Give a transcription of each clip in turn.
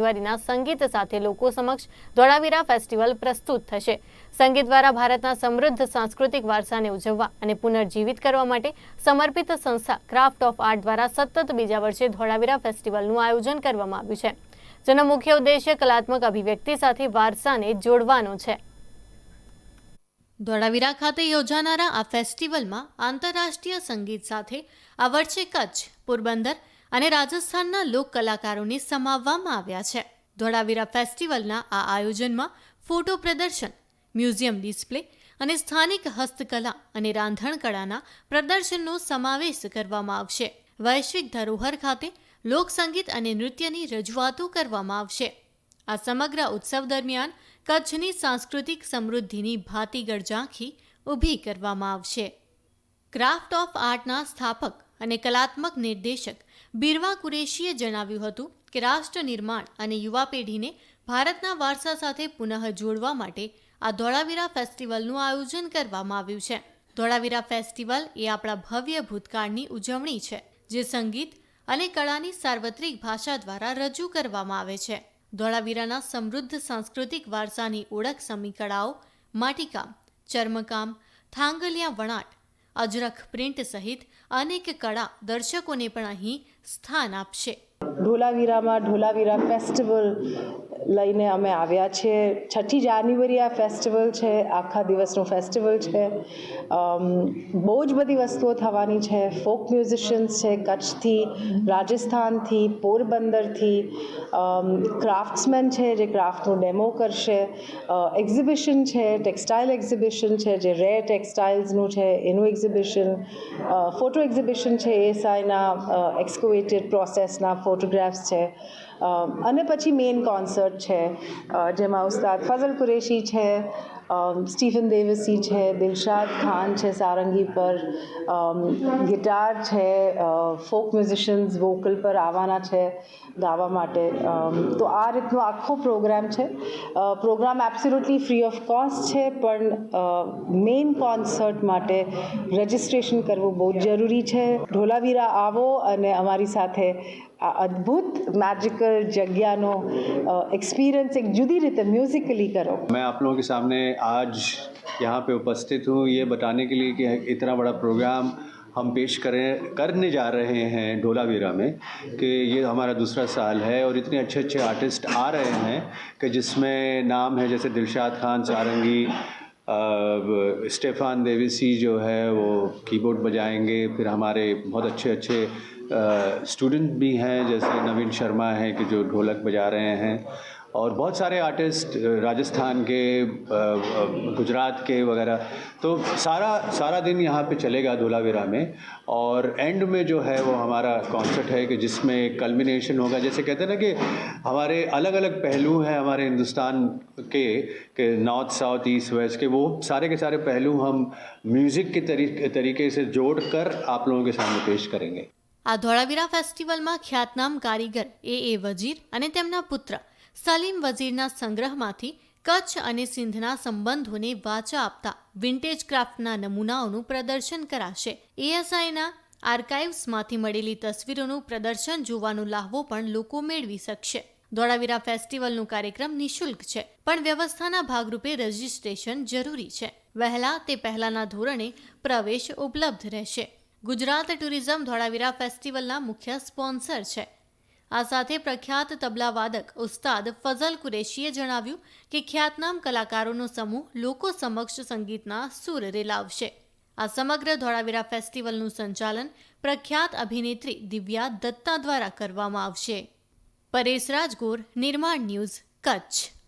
દિવાળીના સંગીત સાથે લોકો સમક્ષ ધોળાવીરા ફેસ્ટિવલ પ્રસ્તુત થશે. સંગીત દ્વારા ભારતના સમૃદ્ધ સાંસ્કૃતિક વારસાને ઉજવવા અને પુનર્જીવિત કરવા માટે સમર્પિત સંસ્થા ક્રાફ્ટ ઓફ આર્ટ દ્વારા સતત બીજા વર્ષે ધોળાવીરા ફેસ્ટિવલનું આયોજન કરવામાં આવ્યું છે. જેનો મુખ્ય ઉદ્દેશ્ય કલાત્મક અભિવ્યક્તિ સાથે વારસાને જોડવાનો છે. ધોળાવીરા ખાતે યોજાનારા આ ફેસ્ટિવલમાં આંતરરાષ્ટ્રીય સંગીત સાથે આ વર્ષે કચ્છ, પોરબંદર અને રાજસ્થાનના લોક કલાકારોને સમાવવામાં આવ્યા છે. ધોળાવીરા ફેસ્ટિવલના આ આયોજનમાં ફોટો પ્રદર્શન, મ્યુઝિયમ ડિસ્પ્લે અને સ્થાનિક હસ્તકલા અને રાંધણકળાના પ્રદર્શનનો સમાવેશ કરવામાં આવશે. વૈશ્વિક ધરોહર ખાતે લોકસંગીત અને નૃત્યની રજૂઆતો કરવામાં આવશે. આ સમગ્ર ઉત્સવ દરમિયાન કચ્છની સાંસ્કૃતિક સમૃદ્ધિની ભાતીગળ ઝાંખી ઊભી કરવામાં આવશે. ક્રાફ્ટ ઓફ આર્ટના સ્થાપક અને કલાત્મક નિર્દેશક બિરવા કુરેશીએ જણાવ્યું હતું કે રાષ્ટ્ર નિર્માણ અને યુવા પેઢીને ભારતના વારસા સાથે પુનઃ જોડવા માટે આ ધોળાવીરા ફેસ્ટિવલનું આયોજન કરવામાં આવ્યું છે. ધોળાવીરા ફેસ્ટિવલ એ આપણા ભવ્ય ભૂતકાળની ઉજવણી છે, જે સંગીત અને કળાની સાર્વત્રિક ભાષા દ્વારા રજૂ કરવામાં આવે છે. ધોળાવીરાના સમૃદ્ધ સાંસ્કૃતિક વારસાની ઓળખ સમી કળાઓ માટીકામ, ચર્મકામ, થાંગલિયા વણાટ અજરખ પ્રિન્ટ સહિત અનેક કળા દર્શકોને પણ અહીં સ્થાન આપશે. ઢોલાવીરામાં ઢોલાવીરા ફેસ્ટિવલ લઈને અમે આવ્યા છીએ છઠ્ઠી જાન્યુઆરી આ ફેસ્ટિવલ છે. આખા દિવસનું ફેસ્ટિવલ છે. બહુ જ બધી વસ્તુઓ થવાની છે. ફોક મ્યુઝિશિયન્સ છે, કચ્છથી, રાજસ્થાનથી, પોરબંદરથી. ક્રાફ્ટ્સમેન છે જે ક્રાફ્ટનું ડેમો કરશે. એક્ઝિબિશન છે ટેક્સટાઇલ એક્ઝિબિશન છે, જે રેર ટેક્સટાઇલ્સનું છે, એનું એક્ઝિબિશન ફોટો એક્ઝિબિશન છે એસઆઈના એક્સકોવેટેડ પ્રોસેસના ફોટોગ્રાફ્સ છે. અને પછી મેઇન કોન્સર્ટ છે જેમાં ઉસ્તાદ ફઝલ કુરેશી છે સ્ટીફન દેવસી છે દિલશાદ ખાન છે સારંગી પર ગિટાર છે ફોક મ્યુઝિશિયન્સ વોકલ પર આવવાના છે ગાવા માટે તો આ રીતનો આખો પ્રોગ્રામ છે programme absolutely free of cost છે પણ મેઇન કોન્સર્ટ માટે રજિસ્ટ્રેશન કરવું બહુ જ જરૂરી છે ઢોલાવીરા આવો અને અમારી સાથે આ અદ્ભુત મેજિકલ જગ્યાનો એક્સપિરિયન્સ એક જુદી રીતે મ્યુઝિકલી કરો મેં આપ લોકો કે સામને आज यहाँ पे उपस्थित हूँ, ये बताने के लिए कि इतना बड़ा प्रोग्राम हम पेश करें, करने जा रहे हैं ढोलावीरा में कि ये हमारा दूसरा साल है और इतने अच्छे अच्छे आर्टिस्ट आ रहे हैं कि जिसमें नाम है जैसे दिलशाद खान, सारंगी स्टेफान देविसी जो है वो कीबोर्ड बजाएँगे, फिर हमारे बहुत अच्छे अच्छे स्टूडेंट भी हैं, जैसे नवीन शर्मा हैं कि जो ढोलक बजा रहे हैं और बहुत सारे आर्टिस्ट राजस्थान के गुजरात के वगैरह। तो सारा सारा दिन यहाँ पे चलेगा धोलावीरा में और एंड में जो है वो हमारा कॉन्सर्ट है कि जिसमें कल्मिनेशन होगा। जैसे कहते हैं ना कि हमारे अलग अलग पहलू हैं हमारे हिंदुस्तान के, कि नॉर्थ साउथ ईस्ट वेस्ट के, वो सारे के सारे पहलू हम म्यूज़िक के तरीके तरीके से जोड़ कर आप लोगों के सामने पेश करेंगे। આ ધોળાવીરા ફેસ્ટિવલમાં ખ્યાતનામ કારીગર એ એ વજીર અને તેમના પુત્ર સલીમ વજીરના સંગ્રહમાંથી કચ્છ અને સિંધના સંબંધોને વાચા આપતા વિન્ટેજ ક્રાફ્ટના નમૂનાઓનું પ્રદર્શન કરાશે. એએસઆઈના આર્કાઇવ્સમાંથી મળેલી તસવીરોનું પ્રદર્શન જોવાનો લાહવો પણ લોકો મેળવી શકશે. ધોળાવીરા ફેસ્ટિવલનો કાર્યક્રમ નિઃશુલ્ક છે, પણ વ્યવસ્થાના ભાગરૂપે રજીસ્ટ્રેશન જરૂરી છે. વહેલા તે પહેલાના ધોરણે પ્રવેશ ઉપલબ્ધ રહેશે. ગુજરાત ટુરિઝમ ધોળાવીરા ફેસ્ટિવલના મુખ્ય સ્પોન્સર છે. આ સાથે પ્રખ્યાત તબલા વાદક ઉસ્તાદ ફઝલ કુરેશીએ જણાવ્યું કે ખ્યાતનામ કલાકારોનો સમૂહ લોકો સમક્ષ સંગીતના સૂર રેલાવશે. આ સમગ્ર ધોળાવીરા ફેસ્ટિવલનું સંચાલન પ્રખ્યાત અભિનેત્રી દિવ્યા દત્તા દ્વારા કરવામાં આવશે. પરેશ રાજગોર નિર્માણ ન્યૂઝ, કચ્છ.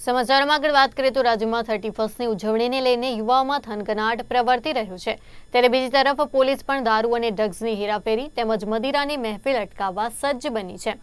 સમાચારમાં આગળ વાત કરીએ તો રાજ્યમાં થર્ટી ફર્સ્ટની ઉજવણીને લઈને યુવાઓમાં થનગનાટ પ્રવર્તી રહ્યું છે. ત્યારે બીજી તરફ પોલીસ પણ દારૂ અને ડ્રગ્સની હેરાફેરી તેમજ મદિરાની મહેફિલ અટકાવવા સજ્જ બની છે.